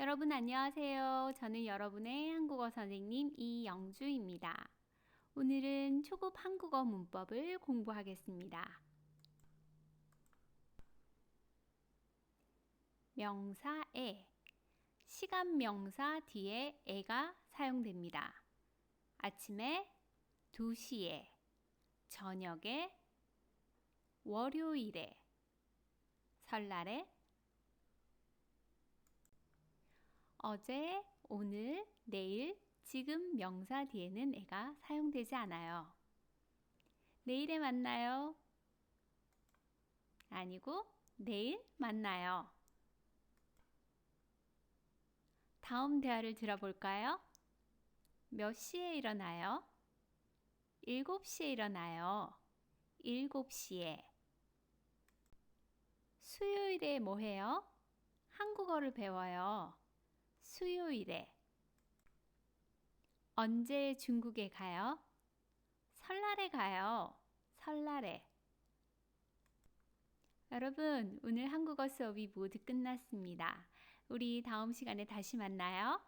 여러분 안녕하세요. 저는 여러분의 한국어 선생님 이영주입니다. 오늘은 초급 한국어 문법을 공부하겠습니다. 명사에 시간 명사 뒤에 에가 사용됩니다. 아침에 2시에 저녁에 월요일에 설날에 어제, 오늘, 내일, 지금 명사 뒤에는 에가 사용되지 않아요. 내일에 만나요. 아니고 내일 만나요. 다음 대화를 들어볼까요? 몇 시에 일어나요? 7시에 일어나요. 7시에. 수요일에 뭐 해요? 한국어를 배워요. 수요일에. 언제 중국에 가요? 설날에 가요. 설날에. 여러분, 오늘 한국어 수업이 모두 끝났습니다. 우리 다음 시간에 다시 만나요.